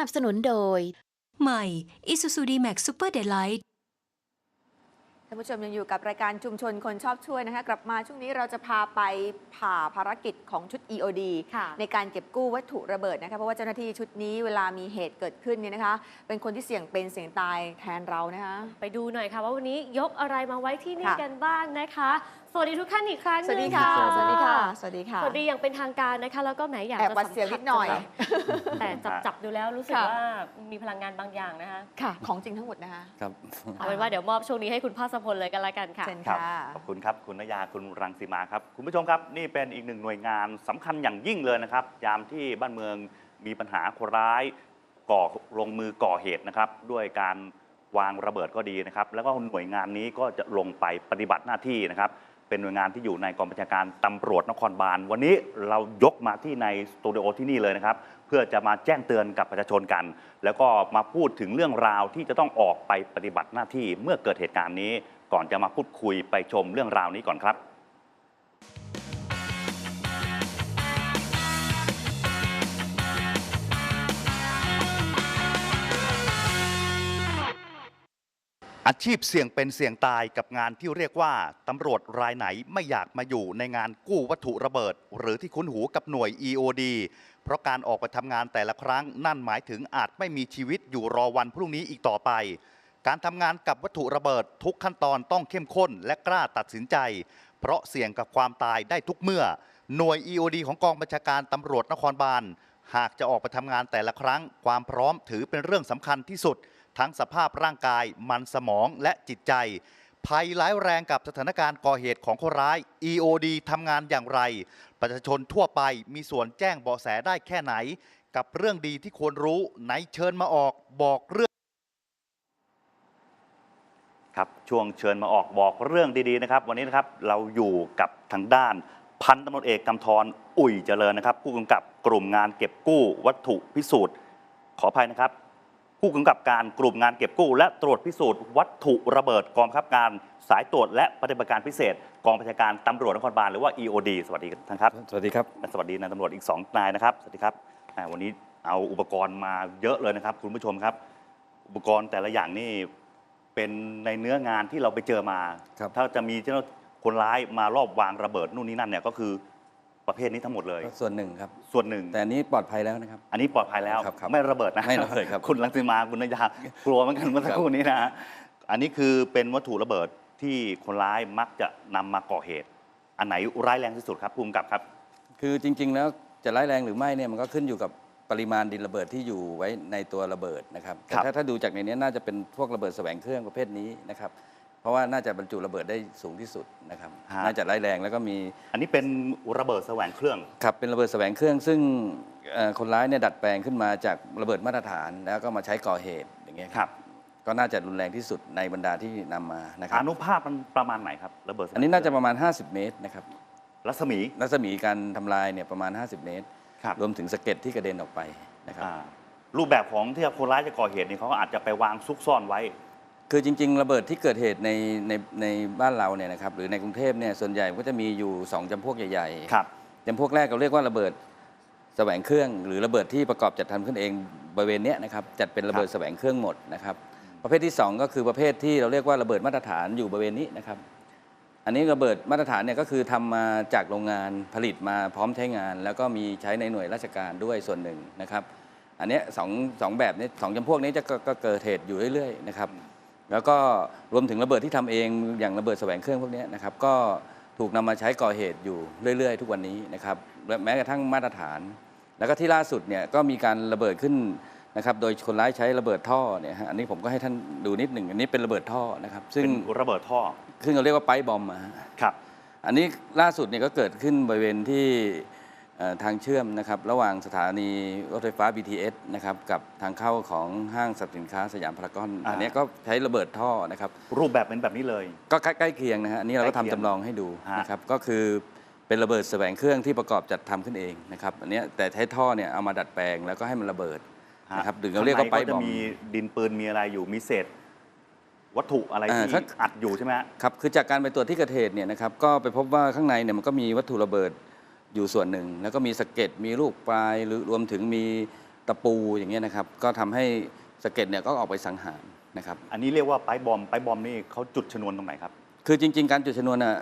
นับสนุนโดย ใหม่ Isuzu D-Max Super Delight ท่านผู้ชมยังอยู่กับรายการชุมชนคนชอบช่วยนะคะ กลับมาช่วงนี้เราจะพาไป ผ่าภารกิจของชุด EOD ค่ะในการเก็บกู้วัตถุระเบิดนะคะเพราะว่าเจ้าหน้าที่ชุดนี้เวลามีเหตุเกิดขึ้นเนี่ยนะคะ เป็นคนที่เสี่ยงเป็นเสี่ยงตายแทนเรานะคะไปดูหน่อยค่ะว่าวันนี้ยกอะไรมาไว้ที่นี่ค่ะกันบ้างนะคะ สวัสดีทุกท่านอีกครั้งหสวัสนึดีงค่ะค่ะ สวัสดีค่ะ สวัสดีค่ะ สวัสดีอย่างเป็นทางการนะคะ แล้วก็แหมอยากแอบจะหวัดเสียวนิดหน่อย แต่จับจับดูแล้วรู้สึกค่ะว่ามีพลังงานบางอย่างนะคะค่ะ ของจริงทั้งหมดนะคะครับเอาเป็นว่าเดี๋ยวมอบช่วงนี้ให้คุณภาสพลเลยกันละกันค่ะเชิญครับค่ะขอบคุณครับคุณนยาคุณรังสีมาครับ คุณผู้ชมครับนี่เป็นอีกหนึ่งหน่วยงานสำคัญอย่างยิ่งเลยนะครับ ยามที่บ้านเมืองมีปัญหาคนร้ายก่อลงมือก่อเหตุนะครับ ด้วยการวางระเบิดก็ดีนะครับ แล้วก็หน่วยงานนี้ก็จะลงไปปฏิบัติหน้าที่นะครับ เป็นหน่วยงานที่อยู่ในกองบัญชาการตำรวจนครบาล วันนี้เรายกมาที่ในสตูดิโอที่นี่เลยนะครับ เพื่อจะมาแจ้งเตือนกับประชาชนกัน แล้วก็มาพูดถึงเรื่องราวที่จะต้องออกไปปฏิบัติหน้าที่เมื่อเกิดเหตุการณ์นี้ ก่อนจะมาพูดคุยไปชมเรื่องราวนี้ก่อนครับ อาชีพเสี่ยงเป็นเสี่ยงตายกับงานที่เรียกว่าตำรวจรายไหนไม่อยากมาอยู่ในงานกู้วัตถุระเบิด หรือที่คุ้นหูกับหน่วย EOD เพราะการออกไปทำงานแต่ละครั้งนั่นหมายถึงอาจไม่มีชีวิตอยู่รอวันพรุ่งนี้อีกต่อไป การทำงานกับวัตถุระเบิดทุกขั้นตอนต้องเข้มข้นและกล้าตัดสินใจ เพราะเสี่ยงกับความตายได้ทุกเมื่อ หน่วย EOD ของกองบัญชาการตำรวจนครบาลหากจะออกไปทำงานแต่ละครั้ง ความพร้อมถือเป็นเรื่องสำคัญที่สุด ทั้งสภาพร่างกายมันสมองและจิตใจ ภัยร้ายแรงกับสถานการณ์ก่อเหตุของคนร้าย EOD ทำงานอย่างไร ประชาชนทั่วไปมีส่วนแจ้งเบาะแสได้แค่ไหน กับเรื่องดีที่ควรรู้ไหนเชิญมาออกบอกเรื่องครับช่วงเชิญมาออกบอกเรื่องดีๆนะครับ วันนี้นะครับเราอยู่กับทางด้าน พันตำรวจเอกกำธรอุ่ยเจริญนะครับ ผู้กำกับกลุ่มงานเก็บกู้วัตถุพิสูจน์ ขออภัยนะครับ ผู้กำกับการกลุ่มงานเก็บกู้ และตรวจพิสูจน์วัตถุระเบิดกองบังคับการสายตรวจและปฏิบัติการพิเศษ กองบัญชาการตำรวจนครบาลหรือว่า EOD สวัสดีท่านครับ สวัสดีครับและสวัสดีนายตำรวจอีก 2 นายนะครับ สวัสดีครับอ่าวันนี้เอาอุปกรณ์มาเยอะเลยนะครับ คุณผู้ชมครับ อุปกรณ์แต่ละอย่างนี่เป็นในเนื้องานที่เราไปเจอมา ครับ ถ้าจะมีเจ้าคนร้ายมารอบวางระเบิดนู่นนี่นั่นเนี่ยก็คือ ประเภทนี้ทั้งหมดเลย ก็ส่วนหนึ่งครับ ส่วนหนึ่ง แต่อันนี้ปลอดภัยแล้วนะครับ อันนี้ปลอดภัยแล้ว ครับครับไม่ระเบิดนะไม่ระเบิดครับคุณลังสิมาคุณนายากลัวเหมือนกันเมื่อสักครู่นี้นะฮะอันนี้คือเป็นวัตถุระเบิดที่คนร้ายมักจะนำมาก่อเหตุ อันไหนร้ายแรงที่สุดครับภูมิกับครับ คือจริง ๆ แล้วจะร้ายแรงหรือไม่เนี่ยมันก็ขึ้นอยู่กับปริมาณดินระเบิดที่อยู่ไว้ในตัวระเบิดนะครับครัแต่บถ้าถ้าดูจากในนี้น่าจะเป็นพวกระเบิดแสวงเครื่องประเภทนี้นะครับ เพราะว่าน่าจะบรรจุระเบิดได้สูงที่สุดนะครับน่าจะร้ายแรงแล้วก็มีอันนี้เป็นระเบิดแสวงเครื่อง ขับเป็นระเบิดแสวงเครื่อง ซึ่งเอ่อคนร้ายเนี่ยดัดแปลงขึ้นมาจากระเบิดมาตรฐานแล้วก็มาใช้ก่อเหตุอย่างเงี้ยครับ ก็น่าจะรุนแรงที่สุดในบรรดาที่นำมานะครับอนุภาพมันประมาณไหนครับระเบิดแสวงอันนี้น่าจะประมาณ 50 เมตรนะครับ รัศมีรัศมีการทำลายเนี่ยประมาณ 50 เมตร ครับรวมถึงสะเก็ดที่กระเด็นออกไปนะครับ อ่ารูปแบบของที่คนร้ายจะก่อเหตุนี่เขาก็อาจจะไปวางซุกซ่อนไว้ คือจริง ๆ ระเบิดที่เกิดเหตุในในในบ้านเราเนี่ยนะครับหรือในกรุงเทพเนี่ยส่วนใหญ่ก็จะมีอยู่ 2จำพวกใหญ่ๆครับจำพวกแรกเราเรียกว่าระเบิดแสวงเครื่องหรือระเบิดที่ประกอบจัดทำขึ้นเองบริเวณเนี้ยนะครับจัดเป็นระเบิดแสวงเครื่องหมดนะครับ ประเภทที่ 2 ก็คือประเภทที่เราเรียกว่าระเบิดมาตรฐานอยู่บริเวณนี้นะครับ อันนี้ระเบิดมาตรฐานเนี่ยก็คือทำมาจากโรงงานผลิตมาพร้อมใช้งาน แล้วก็มีใช้ในหน่วยราชการด้วยส่วนหนึ่งนะครับ อันเนี้ยสองสองแบบนี้สองจำพวกนี้จะก็ก็เกิดเหตุอยู่เรื่อยๆนะครับ แล้วก็รวมถึงระเบิดที่ทำเองอย่างระเบิดแสวงเครื่องพวกเนี้ยนะครับก็ถูกนำมาใช้ก่อเหตุอยู่เรื่อยๆ ทุกวันนี้นะครับและแม้กระทั่งมาตรฐาน แล้วก็ที่ล่าสุดเนี่ยก็มีการระเบิดขึ้นนะครับโดยคนร้ายใช้ระเบิดท่อเนี่ยฮะอันนี้ผมก็ให้ท่านดูนิดหนึ่งอันนี้เป็นระเบิดท่อนะครับซึ่งเป็นระเบิดท่อซึ่งเราเรียกว่าไปบอมอะฮะครับอันนี้ล่าสุดเนี่ยก็เกิดขึ้นบริเวณที่เอ่อ ทางเชื่อมนะครับระหว่างสถานีรถไฟฟ้า BTS นะครับกับทางเข้าของห้างสรรพสินค้าสยามพารากอนอ่าอันเนี้ยก็ใช้ระเบิดท่อนะครับรูปแบบเป็นแบบนี้เลย ก็ใกล้ใกล้เคียงนะฮะอันนี้เราก็ใกล้เคียงทำจำลองให้ดูฮะนะครับก็คือเป็นระเบิดแสวงเครื่องที่ประกอบจัดทำขึ้นเองนะครับอันเนี้ยแต่ใช้ท่อเนี่ยเอามาดัดแปลงแล้วก็ให้มันระเบิดนะครับหรือเราเรียกว่าข้งในไปบอมจะมีดินปืนมีอะไรอยู่มีเศษวัตถุอะไรอ่าที่ครับอัดอยู่ใช่ไหมฮะครับคือจากการไปตรวจที่เกิดเหตุเนี่ยนะครับก็ไปพบว่าข้างในเนี่ยมันก็มีวัตถุระเบิด อยู่ส่วนหนึ่ง แล้วก็มีสะเก็ดมีลูกปลายหรือรวมถึงมีตะปูอย่างเงี้ยนะครับ ก็ทำให้สะเก็ดเนี่ยก็ออกไปสังหารนะครับ อันนี้เรียกว่าไปบอมไปบอมนี่เขาจุดชนวนตรงไหนครับ คือจริง ๆ การจุดชนวนน่ะ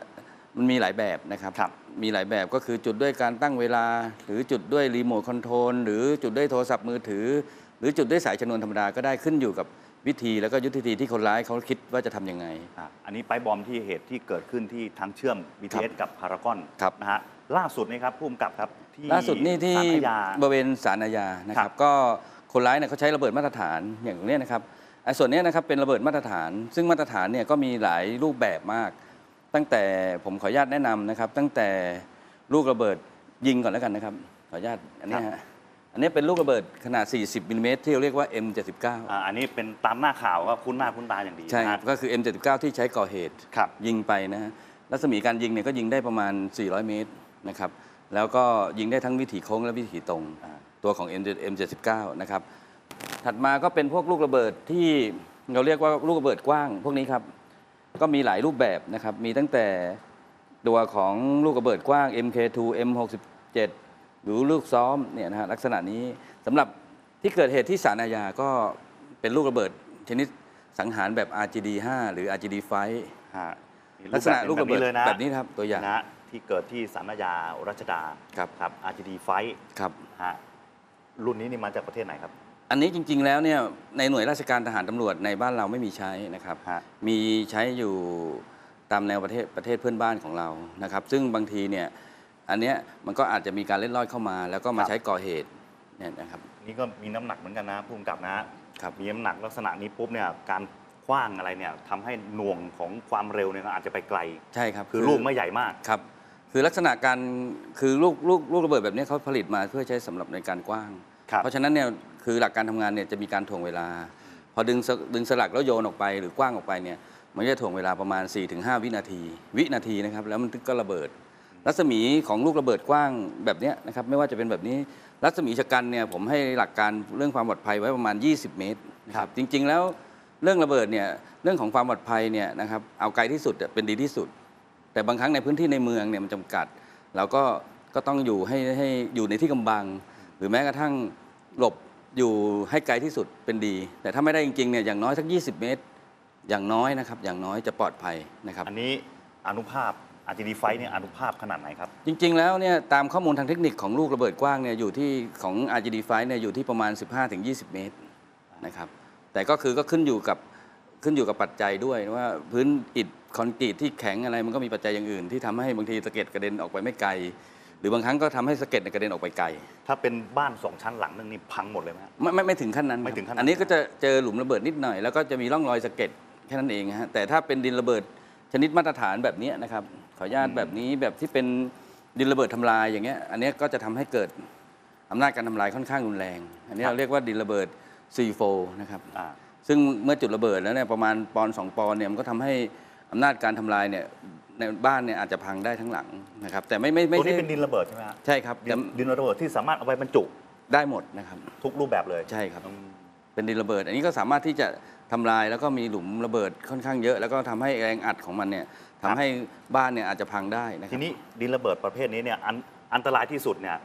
มันมีหลายแบบนะครับ ครับ มีหลายแบบก็คือจุดด้วยการตั้งเวลา หรือจุดด้วยรีโมทคอนโทรลหรือจุดด้วยโทรศัพท์มือถือ หรือจุดด้วยสายชนวนธรรมดาก็ได้ขึ้นอยู่กับ วิธีแล้วก็ยุทธวิธีที่คนร้ายเขาคิดว่าจะทำยังไง อะอันนี้ไปบอมที่เหตุที่เกิดขึ้นที่ทางเชื่อม BTS กับพารากอนครับ นะฮะล่าสุดนี่ครับผู้กำกับครับที่ล่าสุดนี่ที่ศาลอาญา บริเวณศาลอาญานะคครัรับบ ก็คนร้ายเนี่ยเขาใช้ระเบิดมาตรฐานอย่างเนี้ยนะครับไอ้ส่วนเนี้ยนะครับเป็นระเบิดมาตรฐาน ซึ่งมาตรฐานเนี่ยก็มีหลายรูปแบบมาก ตั้งแต่ผมขออนุญาตแนะนำนะครับ ตั้งแต่ลูกระเบิดยิงก่อนแล้วกันนะครับ ขออนุญาตอันนี้ฮะ อันนี้เป็นลูกระเบิดขนาด 40มิลลิเมตรที่เราเรียกว่า M79 อ่าอันนี้เป็นตามหน้าข่าวก็คุ้นหน้าคุ้นตาอย่างดีใช่นะคฮะรับก็คือ M79 ที่ใช้ก่อเหตุครับ ยิงไปนะฮะรัศมีการยิงเนี่ยก็ยิงได้ประมาณ 400 เมตรนะครับแล้วก็ยิงได้ทั้งวิถีโค้งและวิถีตรง อ่า ตัวของ M M79 นะครับถัดมาก็เป็นพวกลูกระเบิดที่เราเรียกว่าลูกระเบิดกว้าง พวกนี้ครับก็มีหลายรูปแบบนะครับมีตั้งแต่ตัวของลูกระเบิดกว้าง MK2 M67 หรือลูกซ้อมเนี่ยนะฮะลักษณะนี้สำหรับที่เกิดเหตุที่สารอาญาก็เป็นลูกระเบิดชนิดสังหารแบบ RGD5 หรือ RGD5 ฮะมีลักษณะลูกระเบิดแบบนี้เลยนะแบบนี้ครับตัวอย่างนะที่เกิดที่สารอาญารัชดาครับครับ RGD ไฟครับฮะรุ่นนี้นี่มาจากประเทศไหนครับ อันนี้จริง ๆ แล้วเนี่ยในหน่วยราชการทหารตำรวจในบ้านเราไม่มีใช้นะครับฮะมีใช้อยู่ตามแนวประเทศประเทศเพื่อนบ้านของเรานะครับ ซึ่งบางทีเนี่ย อันเนี้ยมันก็อาจจะมีการเล่นลอดเข้ามา แล้วก็มาใช้ก่อเหตุเนี่ยนะครับ นี่ก็มีน้ำหนักเหมือนกันนะผู้กำกับนะครับมีน้ำหนักลักษณะนี้ปุ๊บเนี่ยการคว้างอะไรเนี่ยทำให้หน่วงของความเร็วเนี่ยก็อาจจะไปไกล ใช่ครับคือลูกไม่ใหญ่มากครับ คือลักษณะการคือลูกลูกลูกระเบิดแบบนี้เขาผลิตมาเพื่อใช้สำหรับในการกว้างครับเพราะฉะนั้นเนี่ยคือหลักการทำงานเนี่ยจะมีการถ่วงเวลา พอดึงสดึงสลักแล้วโยนออกไปหรือกว้างออกไปเนี่ยมันจะถ่วงเวลาประมาณ 4-5 วินาที วินาทีนะครับแล้วมันก็ระเบิด รัศมีของลูกระเบิดกว้างแบบเนี้ยนะครับไม่ว่าจะเป็นแบบนี้รัศมีชะกันเนี่ยผมให้หลักการเรื่องความปลอดภัยไว้ประมาณ 20 เมตรนะครับจริง ๆ แล้วเรื่องระเบิดเนี่ยเรื่องของความปลอดภัยเนี่ยนะครับเอาไกลที่สุดอะเป็นดีที่สุด แต่บางครั้งในพื้นที่ในเมืองเนี่ยมันจำกัดเราก็ก็ต้องอยู่ให้ให้อยู่ในที่กำบัง หรือแม้กระทั่งหลบอยู่ให้ไกลที่สุดเป็นดี แต่ถ้าไม่ได้จริงๆเนี่ยอย่างน้อยสัก 20 เมตร อย่างน้อยนะครับอย่างน้อยจะปลอดภัยนะครับ อันนี้อนุภาพ RGD ไฟเนี่ยอนุภาพขนาดไหนครับ จริง ๆ แล้วเนี่ยตามข้อมูลทางเทคนิคของลูกระเบิดกว้างเนี่ยอยู่ที่ของ RGD5 เนี่ยอยู่ที่ประมาณ 15-20 เมตรนะครับแต่ก็คือก็ขึ้นอยู่กับขึ้นอยู่กับปัจจัยด้วยว่าพื้นอิฐคอนกรีตที่แข็งอะไรมันก็มีปัจจัยอย่างอื่น ที่ทำให้บางทีสะเก็ดกระเด็นออกไปไม่ไกล หรือบางครั้งก็ทำให้สะเก็ดเนี่ยกระเด็นออกไปไกล ถ้าเป็นบ้านสองชั้นหลังนึงนี่พังหมดเลยไหมฮะไม่ไม่ไม่ถึงขั้นนั้นไม่ถึงขั้นนั้นอันนี้ก็จะเจอหลุมระเบิดนิดหน่อยแล้วก็จะมีร่องรอยสะเก็ดแค่นั้นเองฮะแต่ถ้าเป็นดินระเบิดชนิดมาตรฐานแบบเนี้ยนะครับ ขออนุญาตแบบนี้แบบที่เป็นดินระเบิดทำลายอย่างเงี้ยอันเนี้ยก็จะทำให้เกิดอำนาจการทำลายค่อนข้างรุนแรง อันนี้เราเรียกว่าดินระเบิด C4 นะครับอ่าซึ่งเมื่อจุดระเบิดแล้วเนี่ยประมาณปอนด์สองปอนด์เนี่ยมันก็ทำให้อำนาจการทำลายเนี่ยในบ้านเนี่ยอาจจะพังได้ทั้งหลังนะครับ แต่ไม่ไม่ไม่ตัวนี้ใช่เป็นดินระเบิดใช่ไหมฮะใช่ครับดิแต่นดินระเบิดที่สามารถเอาไปบรรจุได้หมดนะครับ ทุกรูปแบบเลยใช่ครับอืมเป็นดินระเบิด อันนี้ก็สามารถที่จะทำลายแล้วก็มีหลุมระเบิดค่อนข้างเยอะ แล้วก็ทำให้แรงอัดของมันเนี่ย ทำให้บ้านเนี่ยอาจจะพังได้นะคทีรับนี้ดินระเบิดประเภทนี้เนี่ยอันอันตรายที่สุดเนี่ย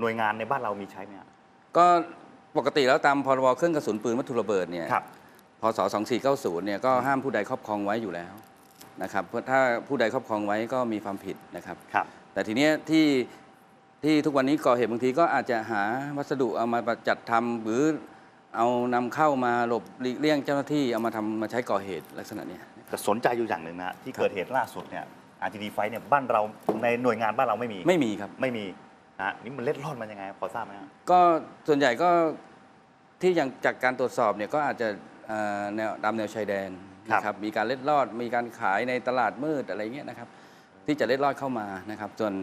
หน่วยงานในบ้านเรามีใช้ไหมฮะก็ปกติแล้วตามพรบเครื่องกระสุนปืนวัตถุระเบิดเนี่ยครับพศ2490เนี่ยก็ห้ามผู้ใดครอบครองไว้อยู่แล้วนะครับเพราะถ้าผู้ใดครอบครองไว้ก็มีความผิดนะครับครับ แต่ทีเนี้ยที่ที่ทุกวันนี้ก่อเหตุบางทีก็อาจจะหาวัสดุเอามาจัดทำหรือเอานำเข้ามาหลบหลีกเลี่ยงเจ้าหน้าที่เอามาทำมาใช้ก่อเหตุลักษณะเนี้ย แต่สนใจอยู่อย่างหนึ่งนะฮะที่เกิดเหตุล่าสุดเนี่ย RGD ไฟเนี่ยบ้านเราในหน่วยงานบ้านเราไม่มีไม่มีครับ ไม่มีนะฮะนี่มันเล็ดรอดมันยังไงพอทราบไหมฮะ ก็ส่วนใหญ่ก็ที่ยังจากการตรวจสอบเนี่ยก็อาจจะเอ่อแนวตามแนวชายแดนนะครับมีการเล็ดลอดมีการขายในตลาดมืดอะไรเงี้ยนะครับ ที่จะเล็ดลอดเข้ามานะครับ ส่วน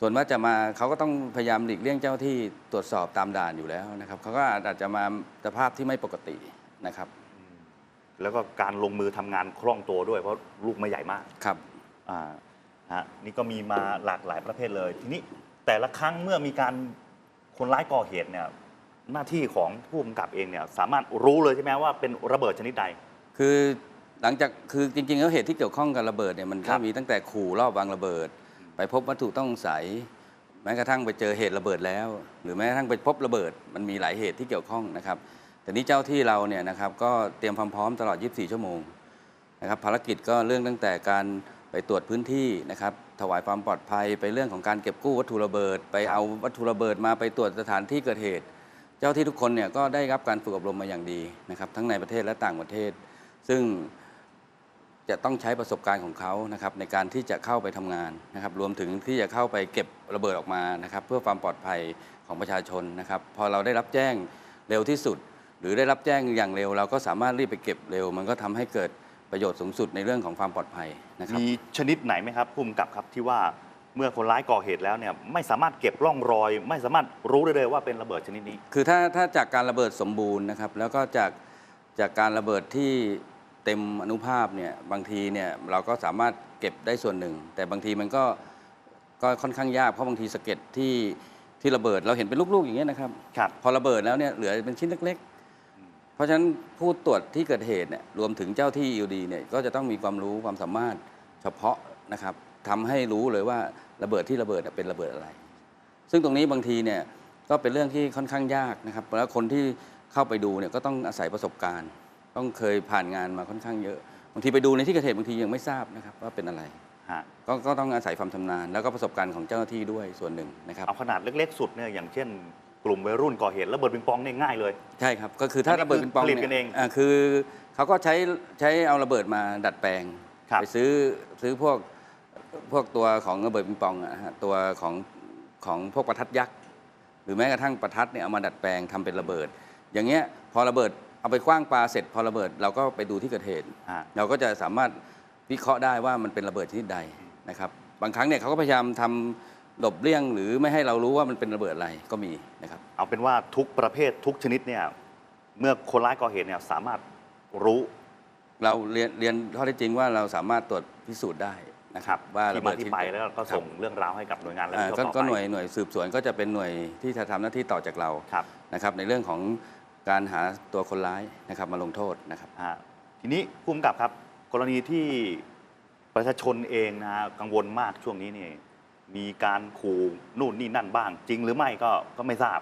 ส่วนว่าจะมาเขาก็ต้องพยายามหลีกเลี่ยงเจ้าหน้าที่ตรวจสอบตามด่านอยู่แล้วนะครับเขาก็อาจจะมาสภาพที่ไม่ปกตินะครับ แล้วก็การลงมือทำงานคล่องตัวด้วย เพราะลูกไม่ใหญ่มากครับ อ่าฮะนี่ก็มีมาหลากหลายประเภทเลย ทีนี้แต่ละครั้งเมื่อมีการคนร้ายก่อเหตุเนี่ยหน้าที่ของผู้กำกับเองเนี่ยสามารถรู้เลยใช่ไหมว่าเป็นระเบิดชนิดใด คือหลังจากคือจริงๆแล้วเหตุที่เกี่ยวข้องกับระเบิดเนี่ยมันคก็รับมีตั้งแต่ขู่รอบวางระเบิด ไปพบวัตถุต้องสงสัยแม้กระทั่งไปเจอเหตุระเบิดแล้ว หรือแม้กระทั่งไปพบระเบิด มันมีหลายเหตุที่เกี่ยวข้องนะครับ แต่นี้เจ้าที่เราเนี่ยนะครับก็เตรียมความพร้อมตลอด 24 ชั่วโมงนะครับภารกิจก็เรื่องตั้งแต่การไปตรวจพื้นที่นะครับถวายความปลอดภัยไปเรื่องของการเก็บกู้วัตถุระเบิด ไปเอาวัตถุระเบิดมาไปตรวจสถานที่เกิดเหตุ เจ้าที่ทุกคนเนี่ยก็ได้รับการฝึกอบรมมาอย่างดีนะครับทั้งในประเทศและต่างประเทศ ซึ่งจะต้องใช้ประสบการณ์ของเขานะครับในการที่จะเข้าไปทำงานนะครับรวมถึงที่จะเข้าไปเก็บระเบิดออกมานะครับเพื่อความปลอดภัยของประชาชนนะครับพอเราได้รับแจ้งเร็วที่สุด หรือได้รับแจ้งอย่างเร็ว เราก็สามารถรีบไปเก็บเร็ว มันก็ทำให้เกิดประโยชน์สูงสุดในเรื่องของความปลอดภัยนะครับมีชนิดไหนไหมครับภูมิกับครับที่ว่าเมื่อคนร้ายก่อเหตุแล้วเนี่ยไม่สามารถเก็บร่องรอย ไม่สามารถรู้ได้เลยว่าเป็นระเบิดชนิดนี้ คือถ้าถ้าจากการระเบิดสมบูรณ์นะครับแล้วก็จากจากการระเบิดที่เต็มอนุภาพเนี่ยบางทีเนี่ยเราก็สามารถเก็บได้ส่วนหนึ่ง แต่บางทีมันก็ก็ค่อนข้างยากเพราะบางทีสะเก็ดที่ที่ระเบิดเราเห็นเป็นลูกๆอย่างเงี้ยนะครับครับพอระเบิดแล้วเนี่ยเหลือเป็นชิ้นเล็กๆเพ ราะฉะนั้นผู้ตรวจที่เกิดเหตุเนี่ยรวมถึงเจ้าที่ EOD เนี่ยก็จะต้องมีความรู้ความสามารถเฉพาะนะครับทำให้รู้เลยว่าระเบิดที่ระเบิดเป็นระเบิดอะไร ซึ่งตรงนี้บางทีเนี่ยก็เป็นเรื่องที่ค่อนข้างยากนะครับแล้วคนที่เข้าไปดูเนี่ยก็ต้องอาศัยประสบการณ์ ต้องเคยผ่านงานมาค่อนข้างเยอะบางทีไปดูในที่เกิดเหตุบางทียังไม่ทราบนะครับว่าเป็นอะไรฮะก็ก็ต้องอาศัยความชำนาญแล้วก็ประสบการณ์ของเจ้าหน้าที่ด้วยส่วนหนึ่งนะครับเอาขนาดเล็กๆสุดเนี่ยอย่างเช่น กลุ่มวัยรุ่นก่อเหตุระเบิดปิงปองเนี่ยง่ายเลย ใช่ครับ ก็คือถ้าอันนี้ระเบิดคือปิงปองผลิตกันเองยาคือเขาก็ใช้ใช้เอาระเบิดมาดัดแปลงครับไปซื้อซื้อพวกพวกตัวของระเบิดปิงปองอะฮะตัวของของพวกประทัดยักษ์หรือแม้กระทั่งประทัดเนี่ยเอามาดัดแปลงทำเป็นระเบิด อย่างเงี้ยพอระเบิดเอาไปคว้างปลาเสร็จพอระเบิดเราก็ไปดูที่เกิดเหตุฮะเราก็จะสามารถวิเคราะห์ได้ว่ามันเป็นระเบิดชนิดใดนะครับบางครั้งเนี่ยเขาก็พยายามทำ หลบเลี่ยงหรือไม่ให้เรารู้ว่ามันเป็นระเบิดอะไรก็มีนะครับเอาเป็นว่าทุกประเภททุกชนิดเนี่ยเมื่อคนร้ายก่อเหตุเนี่ยสามารถรู้เราเรียนเรียนข้อเท็จจริงว่าเราสามารถตรวจพิสูจน์ได้นะครับ ว่าที่ระมาเบิดที่ไปแล้วก็ส่งเรื่องราวให้กับหน่วยงานและอ่าที่ก็ต่อไปก็หน่วยหน่วยสืบสวนก็จะเป็นหน่วยที่จะทำหน้าที่ต่อจากเราครับนะครับ ในเรื่องของการหาตัวคนร้ายนะครับมาลงโทษนะครับฮะทีนี้ภูมิกับครับ กรณีที่ประชาชนเองนะฮะกังวลมากช่วงนี้นี่ มีการขู่นู่นนี่นั่นบ้าง จริงหรือไม่ก็ก็ไม่ทราบ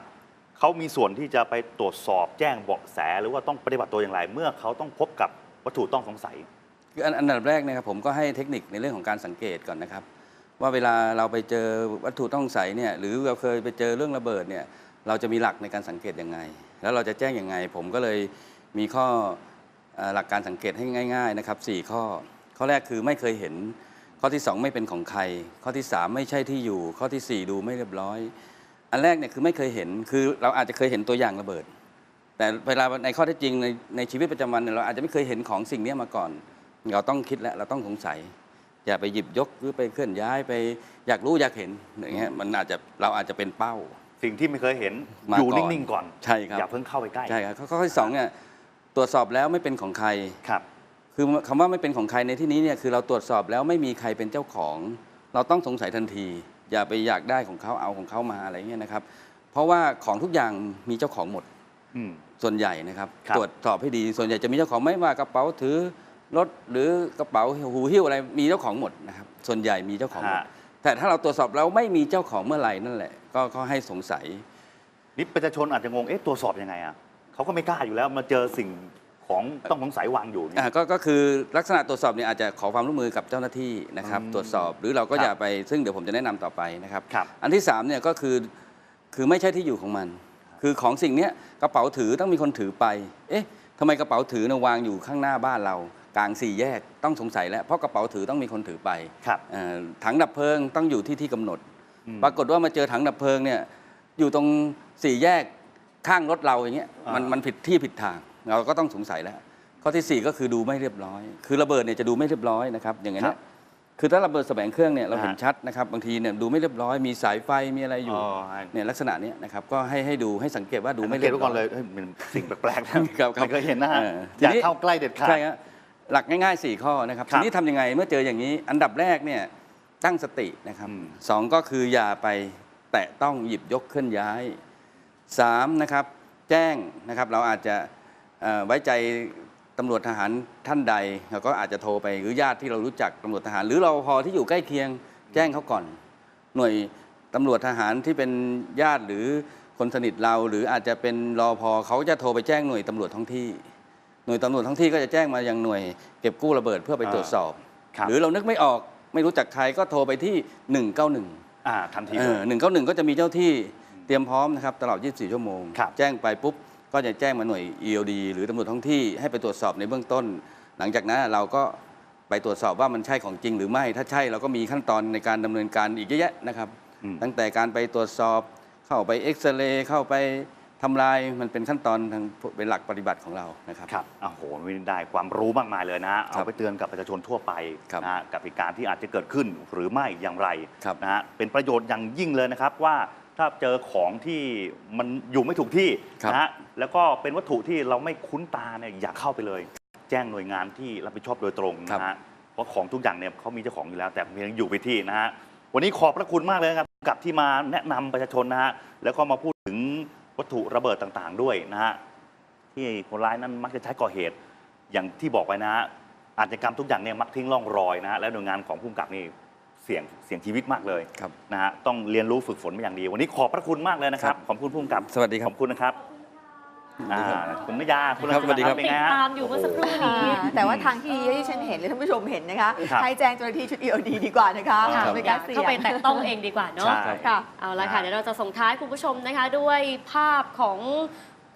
เขามีส่วนที่จะไปตรวจสอบแจ้งเบาะแส หรือว่าต้องปฏิบัติตัวอย่างไร เมื่อเขาต้องพบกับวัตถุต้องสงสัย คืออันอันดับแรกนะครับผมก็ให้เทคนิคในเรื่องของการสังเกตก่อนนะครับ ว่าเวลาเราไปเจอวัตถุต้องสงสัยเนี่ยหรือเราเคยไปเจอเรื่องระเบิดเนี่ยเราจะมีหลักในการสังเกตยังไง แล้วเราจะแจ้งยังไง ผมก็เลยมีข้อเอ่อหลักการสังเกตให้ง่าย ๆ นะครับสี่ข้อ ข้อแรกคือไม่เคยเห็น ข้อที่สองไม่เป็นของใคร ข้อที่สามไม่ใช่ที่อยู่ ข้อที่สี่ดูไม่เรียบร้อย อันแรกเนี่ยคือไม่เคยเห็นคือเราอาจจะเคยเห็นตัวอย่างระเบิด แต่เวลาในข้อเท็จจริงในในชีวิตประจำวันเนี่ยเราอาจจะไม่เคยเห็นของสิ่งเนี้ยมาก่อน เราต้องคิดแล้วเราต้องสงสัย อย่าไปหยิบยกหรือไปเคลื่อนย้ายไปอยากรู้อยากเห็นอย่างเงี้ยมันอาจจะเราอาจจะเป็นเป้า สิ่งที่ไม่เคยเห็นมาอยู่ก่อนนิ่งๆก่อนใช่ครับอย่าเพิ่งเข้าไปใกล้ใช่ครับข้อข้อที่สองเนี่ยตรวจสอบแล้วไม่เป็นของใครครับ คือคำว่าไม่เป็นของใครในที่นี้เนี่ยคือเราตรวจสอบแล้วไม่มีใครเป็นเจ้าของ เราต้องสงสัยทันที อย่าไปอยากได้ของเขาเอาของเขามาอะไรเงี้ยนะครับ เพราะว่าของทุกอย่างมีเจ้าของหมดอืมส่วนใหญ่นะครับครับตรวจสอบให้ดีส่วนใหญ่จะมีเจ้าของไม่ว่ากระเป๋าถือรถหรือกระเป๋าหูหิ้วอะไรมีเจ้าของหมดนะครับ ส่วนใหญ่มีเจ้าของหมดฮะแต่ถ้าเราตรวจสอบแล้วไม่มีเจ้าของเมื่อไหร่นั่นแหละ ก็ก็ให้สงสัยนี่ประชาชนอาจจะงงเอ๊ะตรวจสอบยังไงอะเขาก็ไม่กล้าอยู่แล้วมาเจอสิ่ง ของต้องสงสัยวางอยู่เนี่อ่ายก็ก็คือลักษณะตรวจสอบเนี่ยอาจจะขอความร่วมมือกับเจ้าหน้าที่นะครับอืมตรวจสอบหรือเราก็ครับอย่าไปซึ่งเดี๋ยวผมจะแนะนำต่อไปนะครับ ครับอันที่สามเนี่ยก็คือคือไม่ใช่ที่อยู่ของมัน คือของสิ่งเนี้ยกระเป๋าถือต้องมีคนถือไป เอ๊ะทำไมกระเป๋าถือเนยวางอยู่ข้างหน้าบ้านเรา กลางสี่แยกต้องสงสัยแล้วเพราะกระเป๋าถือต้องมีคนถือไปครับเอ่อถังดับเพลิงต้องอยู่ที่ที่กำหนด อืมปรากฏว่ามาเจอถังดับเพลิงเนี่ยอยู่ตรงสี่แยกข้างรถเราอย่างเงี้ยมันอ่ามั มันผิดที่ผิดทาง เราก็ต้องสงสัยแล้ว ข้อที่สี่ก็คือดูไม่เรียบร้อย คือระเบิดเนี่ยจะดูไม่เรียบร้อยนะครับอย่างเงี้ยครับคือถ้าระเบิดแสวงเครื่องเนี่ยเราเห็นอ่าชัดนะครับบางทีเนี่ยดูไม่เรียบร้อยมีสายไฟมีอะไรอยู่อ๋อเนี่ยลักษณะเนี้ยนะครับก็ให้ให้ดูให้สังเกตว่าดูดูไม่ไม่เรีเรียยบบร้ก่ออนยเลยเอ้ยมันสิ่งแปลกๆนะครับครับครับไม่เคยเห็นนะฮะเอออย่าทีนี้เข้าใกล้เด็ดขาดใช่ครับหลักง่ายๆ 4 ข้อนะครับครัทีบนี้ทำยังไงเมื่อเจออย่างนี้ อันดับแรกเนี่ยตั้งสตินะครับอืมสองก็คืออย่าไปแตะต้องหยิบยกเคลื่อนย้ายสามนะครับแจ้งนะครับเราอาจจะเอ่อ ไว้ใจตำรวจทหารท่านใดเราก็อาจจะโทรไปหรือญาติที่เรารู้จักตำรวจทหาร หรือรปภที่อยู่ใกล้เคียงแจ้งเขาก่อน หน่วยตำรวจทหารที่เป็นญาติหรือคนสนิทเรา หรืออาจจะเป็นรอพอเขาจะโทรไปแจ้งหน่วยตำรวจท้องที่ หน่วยตำรวจท้องที่ก็จะแจ้งมายังหน่วยเก็บกู้ระเบิดเพื่อไปตรวจสอบครับหรือเรานึกไม่ออกไม่รู้จักใครก็โทรไปที่ 191อ่าทันทีเอเลอยหนึ่งเก้าหนึ่งก็จะมีเจ้าที่เตรียมพร้อมนะครับตลอด 24 ชั่วโมงครับแจ้งไปปุ๊บ ก็จะแจ้งมาหน่วย EOD หรือตำรวจท้องที่ให้ไปตรวจสอบในเบื้องต้น หลังจากนั้นเราก็ไปตรวจสอบว่ามันใช่ของจริงหรือไม่ ถ้าใช่เราก็มีขั้นตอนในการดำเนินการอีกเยอะแยะนะครับอืมตั้งแต่การไปตรวจสอบเข้าไปเอ็กซเรย์เข้าไปทำลายมันเป็นขั้นตอนทางเป็นหลักปฏิบัติของเรานะครับครับโอ้โหไม่ได้ความรู้มากมายเลยนะฮะครัเอาบไปเตือนกับประชาชนทั่วไปครับนะฮะกับเหตุการณ์ที่อาจจะเกิดขึ้นหรือไม่อย่างไรครับนะฮะเป็นประโยชน์อย่างยิ่งเลยนะครับว่า ถ้าเจอของที่มันอยู่ไม่ถูกที่ครับ นะฮะแล้วก็เป็นวัตถุที่เราไม่คุ้นตาเนี่ยอย่าเข้าไปเลย แจ้งหน่วยงานที่รับผิดชอบโดยตรงนะฮะเพราะของทุกอย่างเนี่ยเขามีเจ้าของอยู่แล้ว แต่เพียงอยู่ไปที่นะฮะวันนี้ขอบพระคุณมากเลยนะครับกับที่มาแนะนำประชาชนนะฮะแล้วก็มาพูดถึงวัตถุระเบิดต่างๆ ด้วยนะฮะ ที่คนร้ายนั้นมักจะใช้ก่อเหตุ อย่างที่บอกไว้นะฮะอาชญากรรมทุกอย่างเนี่ยมักทิ้งร่องรอยนะฮะและหน่วยงานของผู้กำกับนี่ เสี่ยงเสี่ยงชีวิตมากเลยครับนะฮะต้องเรียนรู้ฝึกฝนมาอย่างดี วันนี้ขอบพระคุณมากเลยนะครับครับขอบคุณผู้กำกับสวัสดีครับขอบคุณนะครับอ่าคุณนยาคุณครับลักษณะสวัสดีครับเป็นไงติดฮะ ตามอยู่เมื่อสักครู่ค่ะนี้ แต่ว่าทางที่ดีที่ฉันเห็นหรือท่านผู้ชมเห็นนะคะ ครับให้แจ้งเจ้าหน้าที่ชุด EOD ดีกว่านะคะครับไม่อกล้าย่าเสี่ยเข้างไปแตะต้องเองดีกว่าเนาะ ใช่ ค่ะ เอาละค่ะ เดี๋ยวเราจะส่งท้ายคุณผู้ชมนะคะ ด้วยภาพของ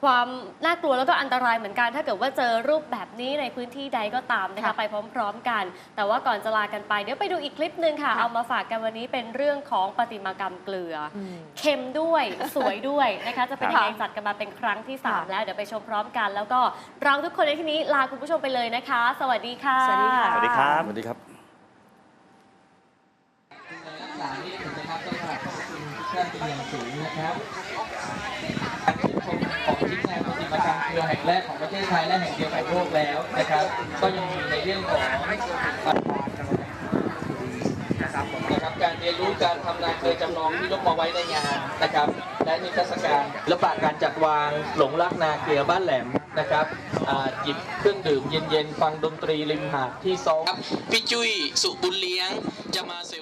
ความน่ากลัวแล้วก็อันตรายเหมือนกัน ถ้าเกิดว่าเจอรูปแบบนี้ในพื้นที่ใดก็ตามนะคะค่ะไปพร้อม ๆ กัน แต่ว่าก่อนจะลากันไปเดี๋ยวไปดูอีกคลิปหนึ่งค่ะ ค่ะเอามาฝากกันวันนี้เป็นเรื่องของประติมากรรมเกลือออืมเค็มด้วยสวยด้วยนะคะ จะเป็นค่ะยังไงจัดกันมาเป็นครั้งที่3ค่ะ แล้วเดี๋ยวไปชมพร้อมกัน แล้วก็เราทุกคนในที่นี้ลาคุณผู้ชมไปเลยนะคะ สวัสดีค่ะ สวัสดีค่ะ สวัสดีครับ สวัสดีครับรักษานี่ถูกนะครับต้องกราบขอบคุณทุกท่านเป็นอย่างสูงนะครับ เครือแห่งแรกของประเทศไทยและแห่งเดียวของโลกแล้วนะครับ ก็ยังมีในเรื่องของนะครับการเรียนรู้การทำนานเกลือจำลองที่ยกมาไว้ในงานนะครับ และนิทรรศการและปะการจัดวางหลงรักนาเกลือบ้านแหลมนะครับอ่าหยิบเครื่องดื่มเย็นๆ ฟังดนตรีริมหาดที่ซองพี่จุ้ยสุบุญเลี้ยงจะมาเสวนา